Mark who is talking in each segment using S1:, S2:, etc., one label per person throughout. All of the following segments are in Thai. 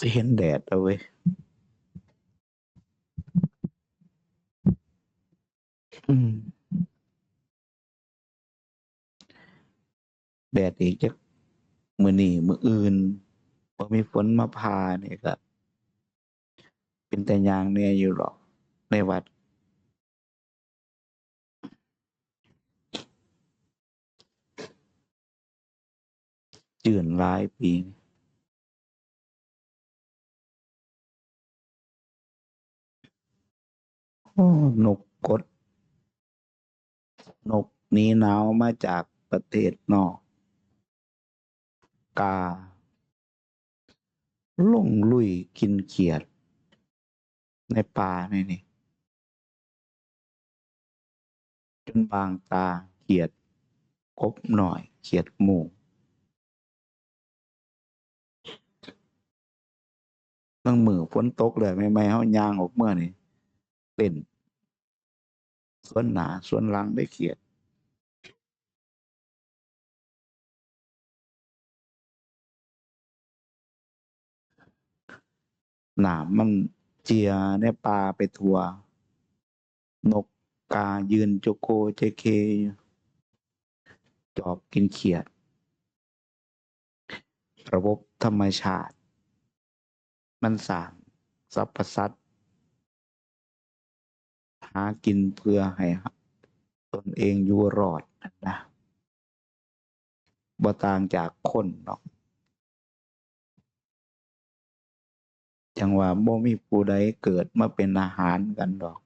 S1: สิเห็นแดดเอาเว้อืม แดดอีกจักมือนี่มืออื่นพอมีฝนมาพาเนี่ยก็ เป็นแต่ยางเนี่ยอยู่หรอก ในวัด จื่นหลายปีนี่ นกกด นกหนีหนาวมาจากประเทศนอก กาลงลุยกินเขียด ในป่านี่นี่จนบางตาเขียดกบหน่อยเขียดหมู่ตั้งมือฝนตกเลยไม่ไม่เฮายางออกเมื่อนี่ เต้นส่วนหนาส่วนหลังได้เขียดหนามมันเจียในป่าไปทัวนกกายืนโจโกเจเค จอบกินเขียด ระบบธรรมชาติ มันสางสรรพสัตวากินเพื่อให้ตนเองอยู่รอดนะบ่ต่างจากคนเนาะจังว่าบ่มีผู้ใดเกิดมาเป็นอาหารกันดอก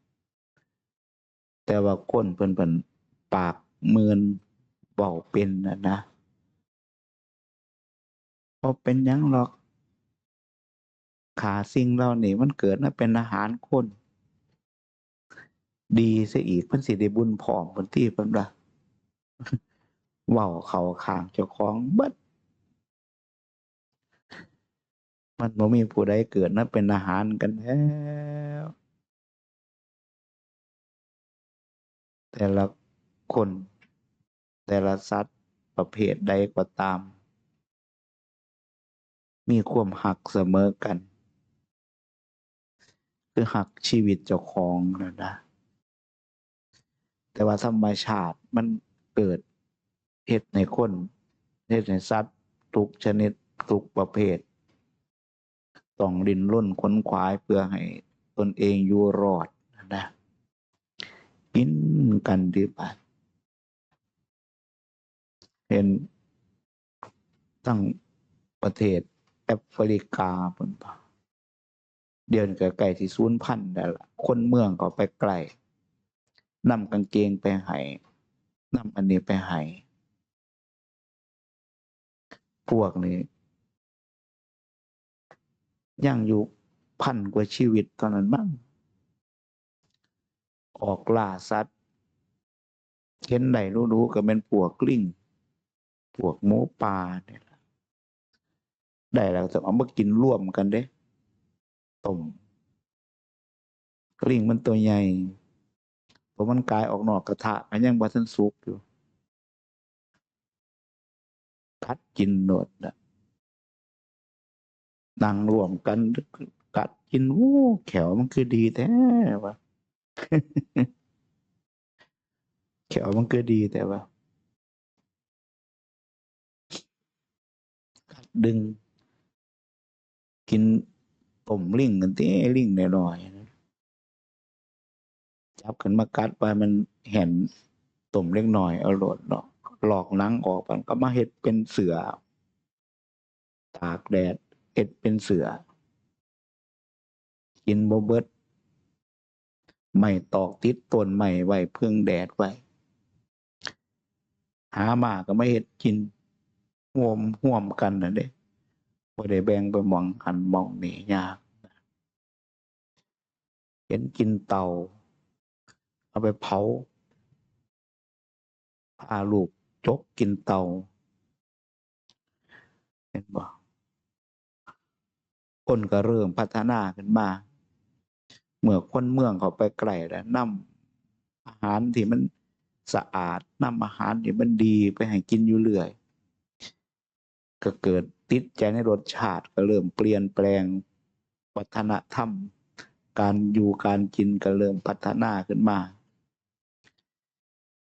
S1: แต่ว่าคนเพิ่นเพิ่นปากเมือนเบาเป็นนะนะบ่เป็นยังหรอก ขาสิ่งเหล่านี้มันเกิดมาเป็นอาหารคน ดีซะอีกเพิ่นสิได้บุญพร้อมเพิ่นที่เพิ่นว่าเว้าเขาข้างเจ้าของเบิดมันบ่มีผู้ใดเกิดมาเป็นอาหารกันแล้วแต่ละคน แต่ละสัตว์ประเภทใดก็ตาม มีความหักเสมอกัน คือหักชีวิตเจ้าของนะนะ แต่ว่าธรรมชาติมันเกิดเฮ็ดในคนเฮ็ดในสัตว์ทุกชนิดทุกประเภท ต้องดินร่นค้นขวายเพื่อให้ตนเองอยู่รอดนะกินกันดีบัดเห็นตั้งประเทศแอฟริกาเพิ่นบ่เดือนก็ใกล้ที่ศูนย์พันธุ์แล้วล่ะคนเมืองก็ไปไกล นำกางเกงไปให้นำอันนี้ไปให้พวกนี้ยังอยู่พันกว่าชีวิตตอนนั้นมั้งออกล่าสัตว์เห็นได้รู้ๆก็เป็นพวกลิงพวกหมูป่าเนี่ยล่ะได้แล้วจะเอามากินร่วมกันเด้ต้มกลิงมันตัวใหญ่ ราะมันกลายออกนอกกระทะมันยังบ่ทันสุกอยู่กัดกินโนดนะนั่งรวมกัน กัดกินโอ้แขวมันคือดีแท้วะแขวมันคือดีแต่ว่ากัดดึง กินต้มลิงกันเต้ลิงหน่อยๆน จับกันมากัดไปมันเห็นต้มเล็กหน่อยเอาหลดเนาะหลอกนังออกมันก็มาเห็ดเป็นเสือตากแดดเห็ดเป็นเสือ กินโบเบิดไม่ตอกติดต้นใหม่ไว้เพึ่งแดดไว้หามาก็ไม่เห็ดกินห่วมห่วมกันนะเด้บ่ได้แบ่งไปมองหันมองหนียากเห็นกินเต่า เอาไปเผาพาลูกจกกินเตาเห็นบ่คนก็เริ่มพัฒนาขึ้นมา เมื่อคนเมืองเขาไปไกลแล้วนำอาหารที่มันสะอาดนำอาหารที่มันดีไปให้กินอยู่เรื่อย ก็เกิดติดใจในรสชาติก็เริ่มเปลี่ยนแปลงวัฒนธรรม การอยู่การกินก็เริ่มพัฒนาขึ้นมา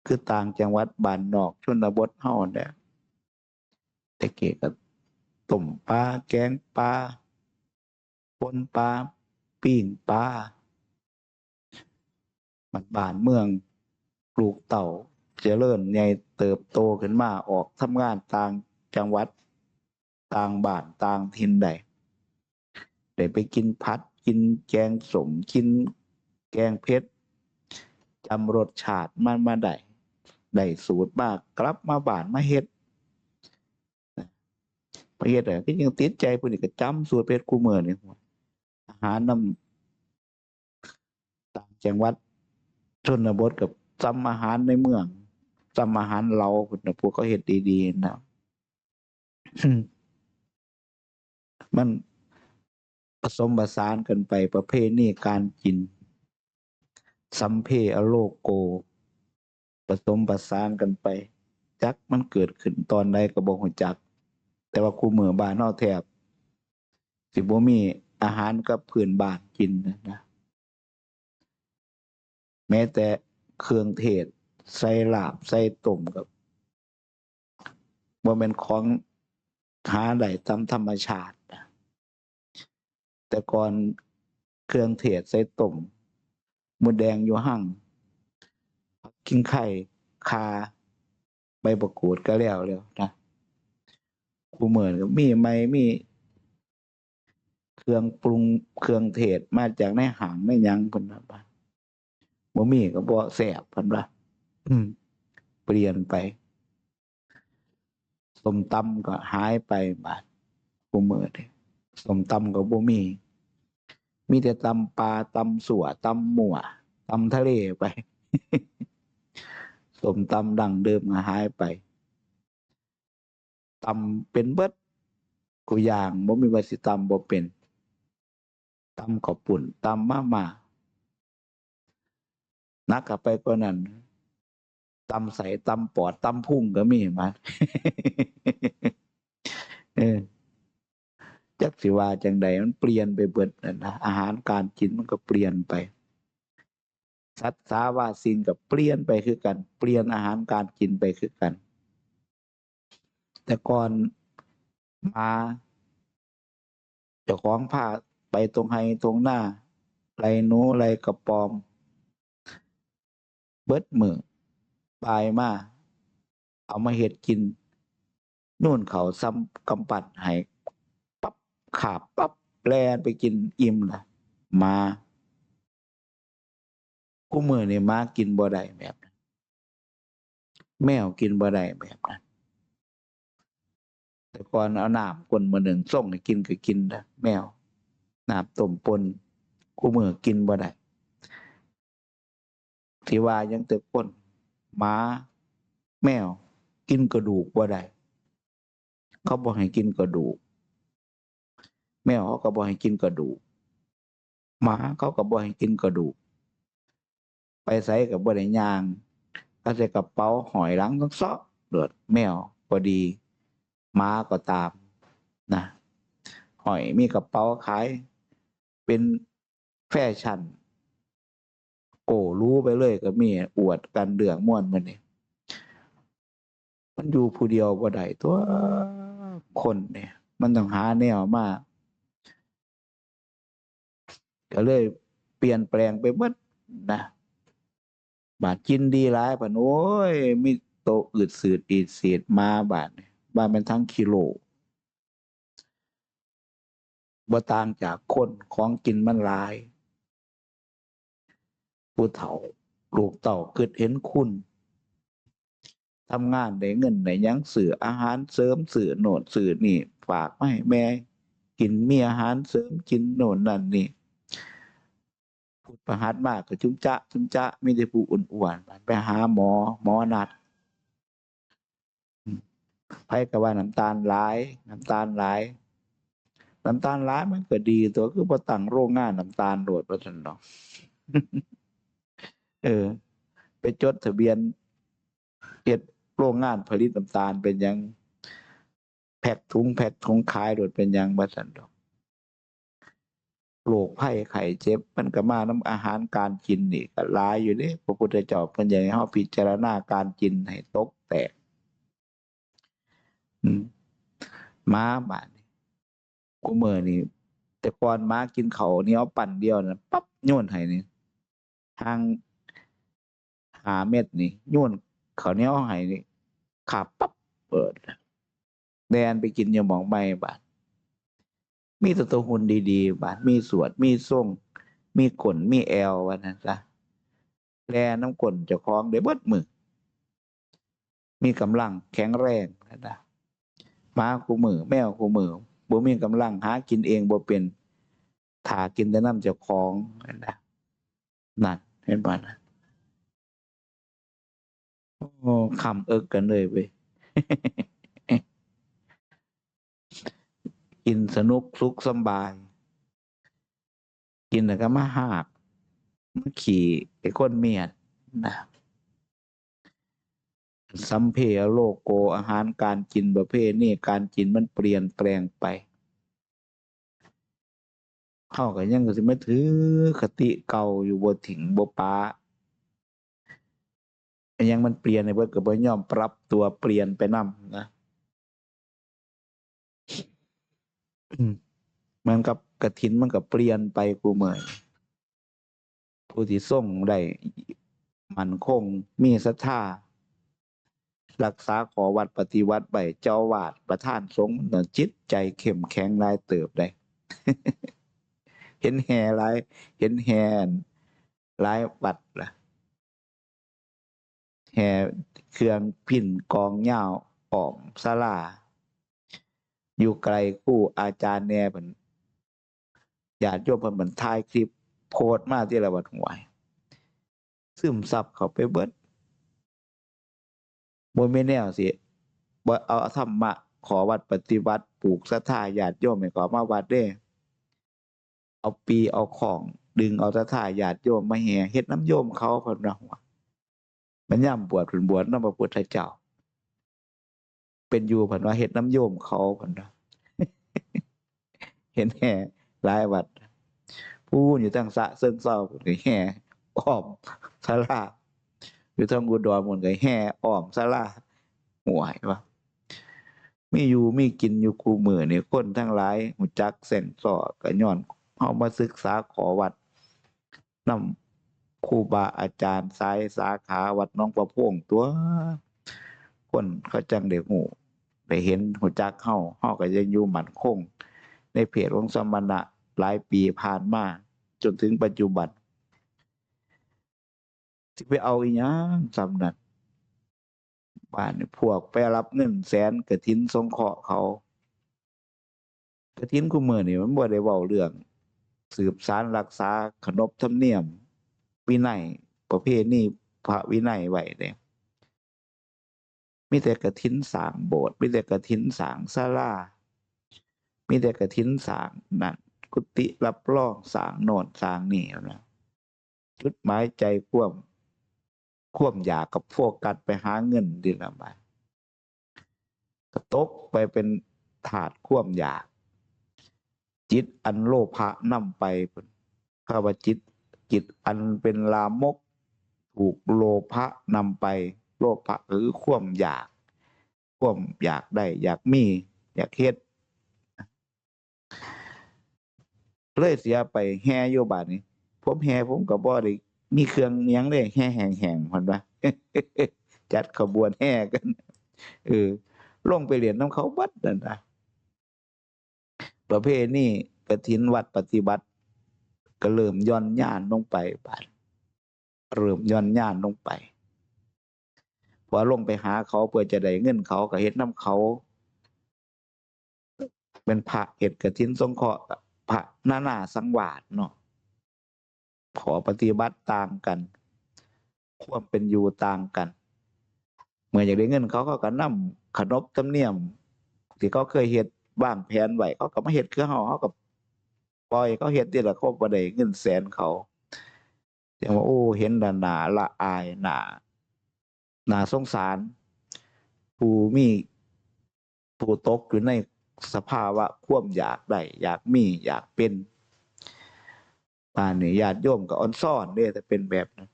S1: คือต่างจังหวัดบ้านนอกชนบทเฮาเนี่ยแต่เกก็ต้มปลาแกงปลาปนปลาปิ้งปลามันบ้านเมืองปลูกเต่าเจริญใหญ่เติบโตขึ้นมาออกทำงานต่างจังหวัดต่างบ้านต่างถิ่นใดได้ไปกินพัดกินแกงสมกินแกงเพชรจำรสชาติมันมาได้ ได้สูตรมากกลับมาบ้านมาเฮ็ดมาเฮ็ดอะก็ยังติดใจพิ่นนี่ก็จำสูตรเพชรกูเมือนี่อาหารนำต่างจังหวัดชนบทกับจำอาหารในเมืองจำอาหารเราพุ่นนะพวกเขาเฮ็ดดีๆนะมันผสมผสานกันไปประเภทนี้การกิน สัมเพอโลโก สมผสานกันไป จักมันเกิดขึ้นตอนใดก็บ่ฮู้จัก แต่ว่าคูมือบ้านเฮาแทบสิบ่มีอาหารกับพื้นบานกินนะแม้แต่เครื่องเทศใส่ลาบใส่ต้มกับบ่แม่นของหาได้ตามธรรมชาตินะแต่ก่อนเครื่องเทศใส่ต้มมดแดงอยู่หั่ง กกิ้งไข่คาใบประกูดก็แล้วแล้วนะ กูเหมือนกับมีไหมมี เครื่องปรุงเครื่องเทศมาจากในหางในหยังเพิ่นว่าบาดบ่มีก็บ่แซ่บเพิ่นว่าอืม เปลี่ยนไปสมตำก็หายไปบาดกูมือนี่สมตำก็บ่มี มีแต่ตำปลาตำสัวตำหมั่วตำทะเลไป สมตำดังเดิมหายไปตำเป็นเบิดกูอย่างบ่มีว่าสิตำบ่เป็นตำข้าวปุ่นตำมามานักกลับไปกว่านั้นตำใส่ตำปอดตำพุ่งก็มีมาเออจักสิว่าจังใดมันเปลี่ยนไปเบิดนะอาหารการกินมันก็เปลี่ยนไป สัตว์สาวาสิ่งกับเปลี่ยนไปคือกัน เปลี่ยนอาหารการกินไปคือกัน แต่ก่อนมาเจ้าของผ้าไปตรงไฮตรงหน้าไรนูไรกระปอม เบิดมือปลายมาเอามาเห็ดกินนู่นเขาซ้ำกำปัดให้ปั๊บขาบปั๊บแลนไปกินอิ่มละมา กูมือนี่ม้ากินบ่ได้แบบนั้นแมวกินบ่ได้แบบนั้นแต่ก่อนเอาหน้ำกลนมาหนึ่งส่งให้กินก็กินนะแมวหน้ำต้มปนกูมือกินบ่ได้ที่ว่ายังแต่คนหมาแมว กินกระดูกบ่ได้เขาบอกให้กินกระดูก แมวเขาก็บอกให้กินกระดูกหมาเขาก็บอกให้กินกระดูก ไปใส่กับบ่ได้ยางก็ใส่กระเป๋าหอยหลังต้องซอกเดือดแมวก็ดีหมาก็ตามนะหอยมีกระเป๋าขาย เป็นแฟชั่นโก้รู้ไปเลยก็มีอวดกันเดืองม่วนมันนี่มันอยู่ผู้เดียวบ่ได้ตัวคนเนี่ย มันต้องหาแนวมาก็เลยเปลี่ยนแปลงไปหมดนะ บาดกินดีหลายปานโอ้ยมีโตอืดสืดอีดเสียดมาบาดบาดเป็นทั้งกิโลบ่ต่างจากคนของกินมันหลาย ผู้เฒ่าลูกเต่าเกิดเห็นคุณทำงานได้เงินได้ยังสื่ออาหารเสริมสื่อโน่นสื่อนี่ ฝากมาให้แม่ กินมีอาหารเสริมกินโน่นนั่นนี่ พูดประหัดมากก็จุ้มจะจุ้มจะไม่ได้ผู้อ้วนๆไปหาหมอ หมอนัดไพ่ก็ว่าน้ำตาลหลายน้ำตาลหลายน้ำตาลหลายมันก็ดีตัวคือพอตั้งโรงงานน้ำตาลโดดประทันเนาะเออ ไปจดทะเบียนเฮ็ดโรงงานผลิตน้ำตาลเป็นยัง แพ็กถุงแพ็กถุงขายโดดเป็นยังบัสันดอก โรคไข้ไข้เจ็บ มันก็มาน้ำอาหารการกินนี่ก็หลายอยู่เด้พระพุทธเจ้าเพิ่นอยากให้เฮาพิจารณาการกินให้ตกแตกอืมม้าบาดนี้กูเมื่อนี่แต่ก่อนม้ากินเขาเนี่เอาปั่นเดียวนะปั๊บโยนให้นี่ทางหาเม็ดนี่โยนเขาเนี้ยวให้นี่ขาปั๊บเปิดแดนไปกินอยาหมองไม่บาด มีแตัวตัวหุ่นดีๆบาดมีสวดมีส่งมีขนมีแอววันนั้นซะแลน้ำกลนเจะคล้าของได้เบิดมือมีกำลังแข็งแรงนะจ๊ะหมาคู่มือ แมวคู่มือบ่มีกำลังหากินเองบ่เป็นถากินแต่น้ำเจ้าของนั่นนะนั่นเห็นป่ะนะโอ้คำเอิกกันเลยเว้ย กินสนุกสุขสบาย กินแล้วก็มาหากมาขี่ไอ้คนเมียดนะสัมเพโลโกอาหารการกินประเภทนี้การกินมันเปลี่ยนแปลงไปเข้ากันยังก็สิมาถือคติเก่าอยู่บ่ถิงบ่ปาอันยังมันเปลี่ยนในเบิดก็บ่ยอมปรับตัวเปลี่ยนไปนำนะ อืมเหมันกับกระถินมันก็เปลี่ยนไปกูเมื่อยผู้ที่ส่งได้มันคงมีศรัทธารักษาขอวัดปฏิวัติใบเจ้าวาดประธานสงฆ์น่ะจิตใจเข้มแข็งลายเติบได้ เห็นแห่ลายเห็นแห่หลายวัดล่ะแห่เครื่องพินกองเหย้าออมศาลา อยู่ไกลคู่อาจารย์แน่เพิ่นญาติโยมเพิ่นบันทายคลิปโพสต์มาที่ละวัดหวยซึมซับเข้าไปเบิดบ่แม่นแนวสิบ่เอาธรรมะขอวัดปฏิบัติปลูกศรัทธาญาติโยมให้ขอมาวัดเด้ เอาปีเอาของ ดึงเอาศรัทธาญาติโยมมาแห่เฮ็ดน้ำโยมเขาเพิ่นว่าหัวมันย่ำบวชเพิ่นบวชนำพระพุทธเจ้า เป็นอยู่เพิ่นว่าเฮ็ดน้ำโยมเขาเพิ่นว่าเห็นแห่หลายวัดผู้อยู่ทางสะเซิงเศร้าเพิ่นก็แห่อ้อมศาลาอยู่ทางอุดรเพิ่นก็แห่อ้อมศาลาห่วยว่ามีอยู่มีกินอยู่คูมือนี่คนทั้งหลายหูจักแส่งสอก็ย้อนเฮามาศึกษาขอวัดนำครูบาอาจารย์สายสาขาวัดน้องประพงตัว คนเขาจังได้ฮู้ ได้เห็นหูจักเฮาเฮาก็ยังอยู่หมั่นคง ในเพจของสมณะหลายปีผ่านมาจนถึงปัจจุบันสิไปเอาอีหยังสำนั้นบ้านพวกไปรับเงินแสนกระถินสงเคราะห์เขากระถินกูมือนี่มันบ่ได้เว้าเรื่อง สืบสารรักษาขนบธรรมเนียม วินัยประเพณีพระวินัยไว้เด้ มีแต่กระถินสางโบสถ์มีแต่กระถินสางศาลามีแต่กระถินสางนั่นกุฏิรับรองสางโนนสางนี่นะจุดหมายใจควมควมอยากกับพวกกันไปหาเงินดีละบาทก็ตกไปเป็นถาดควมอยาก จิตอันโลภะนำไปพุ่นข้าวจิตจิตอันเป็นลามก ถูกโลภะนำไป โลภะคือควมอยาก ควมอยากได้ อยากมี อยากเฮ็ดเลยเสียไปแห่โยบาทนี้ ผมแห่ผมก็บ่ได้มีเครื่องเนียงเลยแห่แห่งๆพันว่าจัดขบวนแห่กันเออลงไปเรียนน้ำเขาบัดนั่นนะประเภทนี้กฐินวัดปฏิบัติ ก็เริ่มย่อนย่านลงไปบาดเริ่มย่อนย่านลงไป พอลงไปหาเขาเพื่อจะได้เงินเขาก็เฮ็ดน้ำเขา เป็นพระเฮ็ดกฐินสงเคราะห์พระนานาสังวาสเนาะขอปฏิบัติต่างกัน ความเป็นอยู่ต่างกัน เมื่ออยากได้เงินเขาเขาก็นำขนบธรรมเนียม ที่เขาเคยเฮ็ดวางแผนไว้เขาก็มาเฮ็ดคือเฮาเขาก็ปล่อยเขาเฮ็ดนี่แหละเขาบ่ได้เงินแสนเขาแต่ว่าโอ้ เห็นแล้วน่าละอายหนา น่าสงสาร ผู้มีผู้ตกอยู่ในสภาวะควมอยากได้อยากมีอยากเป็นป่านนี้ญาติโยมก็อ่อนซ่อนเด้แต่เป็นแบบนั้น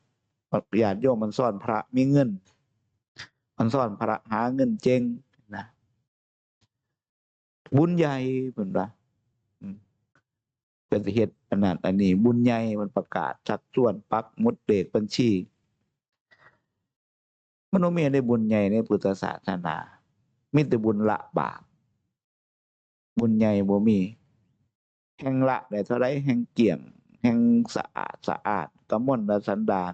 S1: ญาติโยมมันซ่อนพระมีเงิน มันซ่อนพระหาเงินเจงนะบุญใหญ่เพิ่นว่าอืมเป็นสิเฮ็ดอันนั้นอันนี้ บุญใหญ่มันประกาศชักชวนปักมุดเลขบัญชี มันบ่มีได้บุญใหญ่ในพุทธศาสนามีแต่บุญละบาปบุญใหญ่บ่มี แห่งละได้เท่าไรแห่งเกี่ยง แห่งสะอาดสะอาดกมลสันดาน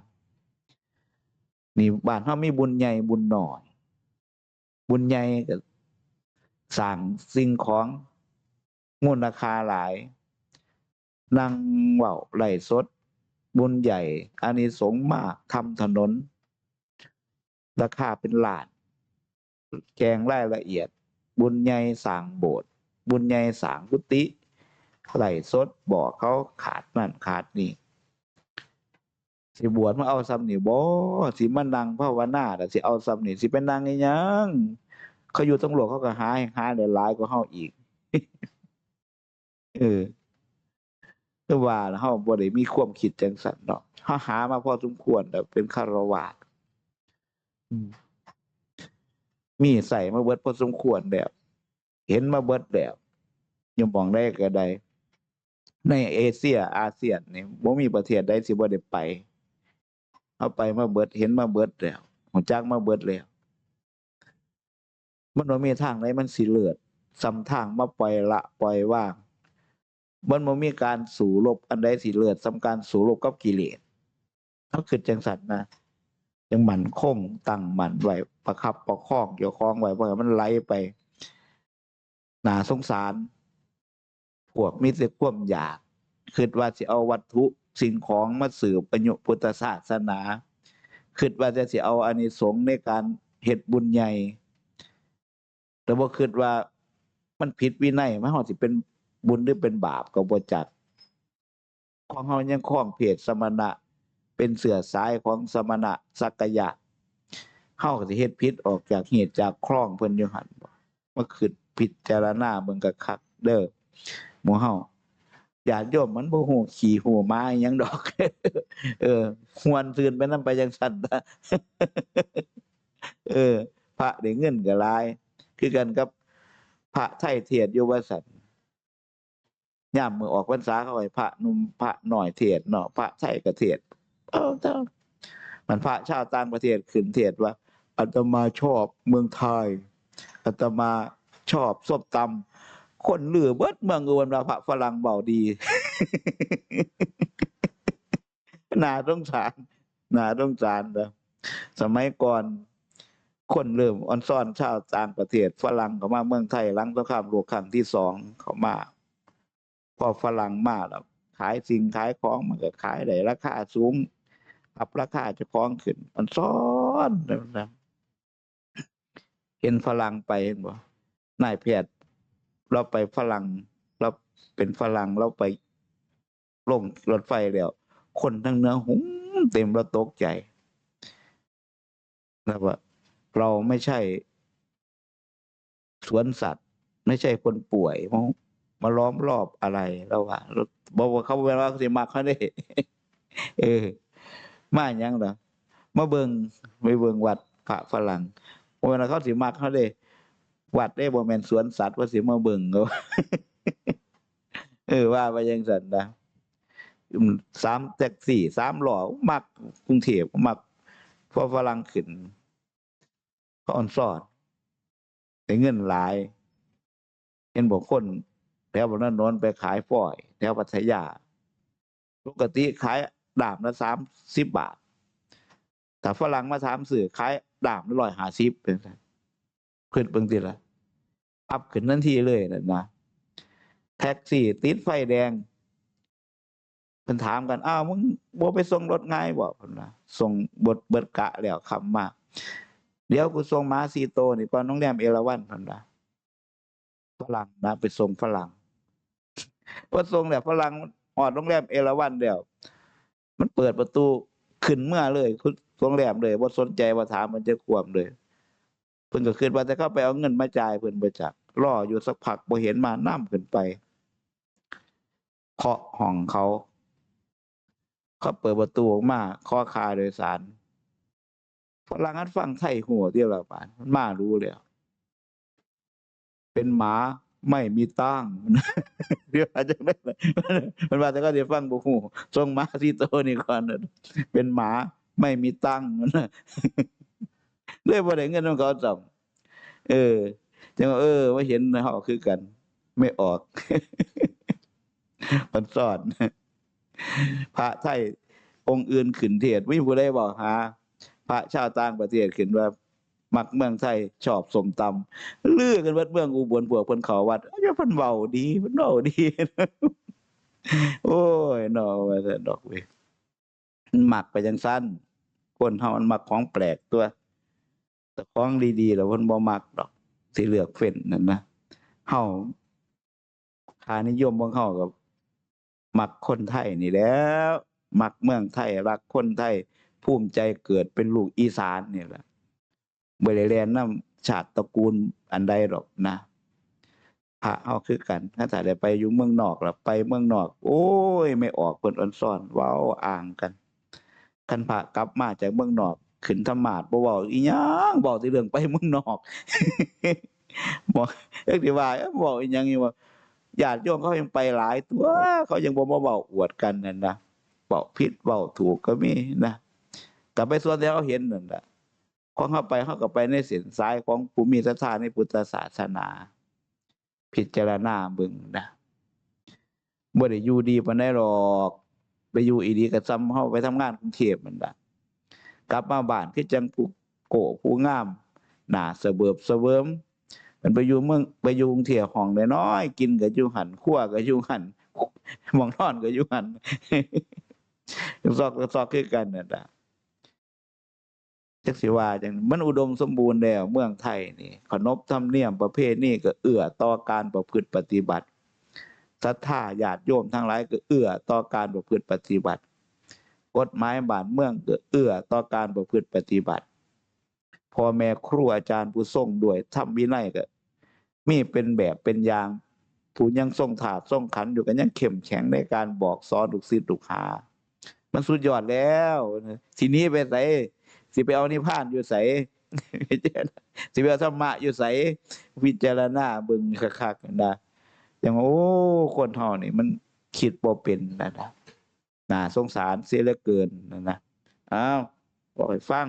S1: นี่บ้านเฮามีบุญใหญ่บุญหน้อย บุญใหญ่ก็สร้างสิ่งของมูลค่าหลายนั่งเว้าไหลสด บุญใหญ่อานิสงส์มากทำถนน ราคาเป็นล้าน แจงรายละเอียด บุญใหญ่สางโบสถ์บุญใหญ่สางกุฏิไหลสดบอกเขาขาดนั่นขาดนี่สิบวชมาเอาซ้ำนี่บ่สิมานั่งภาวนาแต่สิเอาซ้ำนี่สิเป็นนั่งยังเขาอยู่ตำรวจเขาก็หาให้หาได้หลายกว่าเฮาอีกเออคือว่าแล้วเฮาบ่ได้มีความคิดจังซั่นเนาะเฮาหามาพอสมควรแล้วเป็นคารวาส มีใส่มาเบิดพอสมควรแล้วเห็นมาเบิดแล้วยังมองได้ก็ได้ในเอเชียอาเซียนนี่บ่มีประเทศใดสิบ่ได้ไปเอาไปมาเบิดเห็นมาเบิดแล้วหัวจักมาเบิดแล้ว มันบ่มีทางใดมันสิเลิศสำทางมาปล่อยละปล่อยว่างมันบ่มีการสู้รบอันใดสิเลิศสำการสู้รบกับกิเลสเฮาคิดจังซั่นนะ ยังหมั่นคงตั้งหมั่นไว้ประคับประคองเกี่ยวคองไว้เพราะมันไหลไปหนาสงสาร พวกมิตรควมอยากคิดว่าสิเอาวัตถุสิ่งของมาสืบประโยชน์พุทธศาสนาคิดว่าจะสิเอาอานิสงส์ในการเฮ็ดบุญใหญ่ แต่บ่คิดว่ามันผิดวินัยมันเฮาสิเป็นบุญหรือเป็นบาปก็บ่จักของเฮายังคล้องเพศสมณะ เป็นเสือสายของสมณะสักยะเฮาก็สิเฮ็ดผิดออกจากเหตุจากคล้องเพิ่นอยู่หั่นบ่มาคิดพิจารณาเบิ่งกะคักเด้อหมู่เฮาญาติโยมมันบ่ฮู้ขี้ฮู้มาอิหยังดอก เออหวนซื่นไปนำไปจังซั่นเออ พระได้เงินก็หลาย คือกันกับพระไทยเทศน์อยู่ว่าซั่นยามมือออกพรรษาเขาให้พระนุ่มพระหน้อยเทศน์เนาะพระไทยก็เทศน์ เออจ้ามันพระชาวต่างประเทศขึ้นเทศว่าอาตมาชอบเมืองไทยอาตมาชอบส้มตำคนลือเบิดเมืองอุบลว่าพระฝรั่งเบาดีน่าสงสารน่าสงสารนะสมัยก่อนคนเริ่มออนซ่อนชาวต่างประเทศฝรั่งเข้ามาเมืองไทยลังสงครามโลกครั้งที่สองเขามา พอฝรั่งมาแล้วขายสิ่งขายของมันก็ขายได้ราคาสูง ปรับราคาจะคล้องขึ้น มันซ้อนนะเห็นฝรั่งไปเห็นบ่นายแพทย์เราไปฝรั่งเราเป็นฝรั่งเราไปลงรถไฟแล้ว คนทั้งเนื้อหุ้มเต็มแล้วตกใจแล้วว่าเราไม่ใช่สวนสัตว์ ไม่ใช่คนป่วยมามาล้อมรอบอะไรแล้วว่าบอกว่าเขาเวลาเขาสิมาเขาได้เออ มาหยังล่ะมาเบิงไปเบิงวัดพระฝรั่งเวลาเขาสิมาเขาได้วัดได้บ่แม่นสวนสัตว์ว่าสิมาเบิงเขาเออว่าไปยังสันนะสามแท็กซี่สามหล่อมักกรุงเทพมักพอฝรั่งขึ้นเขาอ่อนสอนได้เงินหลาย เห็นบอกคนแถวบนนั้นโนนไปขายฝอยแถวพัทยา ปกติขาย ดาบละสามสิบบาทแต่ฝรั่งมาถามสื่อขายดาบละร้อยห้าสิบเป็นไงขึ้นเบิ่งทีละอัพขึ้นทันทีเลยนะนะแท็กซี่ติดไฟแดงเพิ่นถามกันอ้าวมึงบ่ไปส่งรถง่ายบ่เพิ่นนะส่งบทเบิดกะแล้วคำมาเดี๋ยวกูส่งมาซีโตนี่ก่อนโรงแรมเอราวัณเพิ่นนะฝรั่งนะไปส่งฝรั่งพอส่งแล้วฝรั่งหอดโรงแรมเอราวัณแล้ว มันเปิดประตูขึ้นเมื่อเลยคือโรงแรมเลยบ่สนใจว่าถามมันจะควมเลยเพิ่นก็คิดว่าจะเข้าไปเอาเงินมาจ่ายเพิ่นบ่จักรออยู่สักพักบ่เห็นมาน้ำขึ้นไปเคาะห้องเขา เขาเปิดประตูออกมาเคาะคาโดยสารฝรั่งนั้นฟังไทยหัวเดียวละบาดมันมารู้เลยเป็นหมา ไม่มีตั้งเดี๋ยวอาจจะได้เลยมันว่าแต่ก็เดี๋ยวฟังบุหูทรงหมาที่โตนี่ก่อนเป็นหมาไม่มีตั้งมันน่ะเลยบ่ได้เงินของเขาจำเออจังว่าเออว่าเห็นเฮาคือกัน ไม่ออกมันสอนพระไทยองค์อื่นขึ้นเทศไม่มีผู้ใดบอกหา พระชาวต่างประเทศขึ้นว่า มักเมืองไทยชอบสมตำเลือกันวัดเมืองอุบลพวกเพิ่นเขาวัดเอ้ยเพิ่นเว้าดีเพิ่นเว้าดีโอ้ยนาะว่าแต่ดอกเว้ยมันมักไปจังซั่นคนเฮามันหมักของแปลกตัว แต่ของดีๆแล้วเพิ่นบ่มักดอกสิเลือกเฟ้นนั่นนะเฮาค่านิยมของเฮาก็มักคนไทยนี่แล้วหมักเมืองไทยรักคนไทยภูมิใจเกิดเป็นลูกอีสานนี่แหละ บ่ได้แล่นนำชาติตระกูลอันใดหรอกนะพระเฮาคือกันถ้าถ้าได้ไปอยู่เมืองนอกล่ะไปเมืองนอก โอ้ย ไม่ออกเพิ่นอ่อนซ่อนว้าวอ้างกันคันพระกลับมาจากเมืองนอกขึ้นธรรมาสน์บ่เว้าอีหยังเว้าแต่เรื่องไปเมืองนอกบอกเอกที่ว่าเอ้าเว้าอีหยังนี่ว่าญาติโยมเขายังไปหลายตัว เขายังบ่มาเว้าอวดกันนั่นนะเว้าผิดเว้าถูกก็มีนะกลับไปส่วนที่เขาเห็นนั่นน่ะ ของเข้าไปเข้าก็ไปในเส้นสายของผู้มีศรัทธาในพุทธศาสนา พิจารณาบิ่งนะบ่ได้อยู่ดีปานใดหรอก ไปอยู่อีดีก็ซ้ำเฮาไปทำงานกรุงเทพนั่นละกลับมาบ้านคือจังผู้โกผู้งาม หนาเสเบิบเสเวิมมันไปอยู่เมืองไปอยู่กรุงเทพห้องน้อยกินก็อยู่หันครัวก็อยู่หันมองนอนก็อยู่หันซอกซอกคือกันนั่นล่ะ จักสิว่าจังมันอุดมสมบูรณ์แล้วเมืองไทยนี่ขนบธรรมเนียมประเพณีก็เอื้อต่อการประพฤติปฏิบัติศรัทธาญาติโยมทั้งหลายก็เอื้อต่อการประพฤติปฏิบัติ กฎหมายบ้านเมืองก็เอื้อต่อการประพฤติปฏิบัติพ่อแม่ครูอาจารย์ผู้ทรงด้วยธรรมวินัยก็มีเป็นแบบเป็นอย่างผู้ยังทรงถาดทรงขันอยู่กันยังเข้มแข็งในการบอกสอนลูกศิษย์ลูกหา มันสุดยอดแล้ว ทีนี้ไปไส สิไปเอานิพพานอยู่ใสสิไปเอาธรรมะอยู่ใสวิจารณาเบิ่งคักๆนะอย่างว่าโอ้คนเฮานี่ มันคิดบ่เป็นนะนะน่าสงสารเสียเหลือเกินนะนะอ้าวบอกให้ฟัง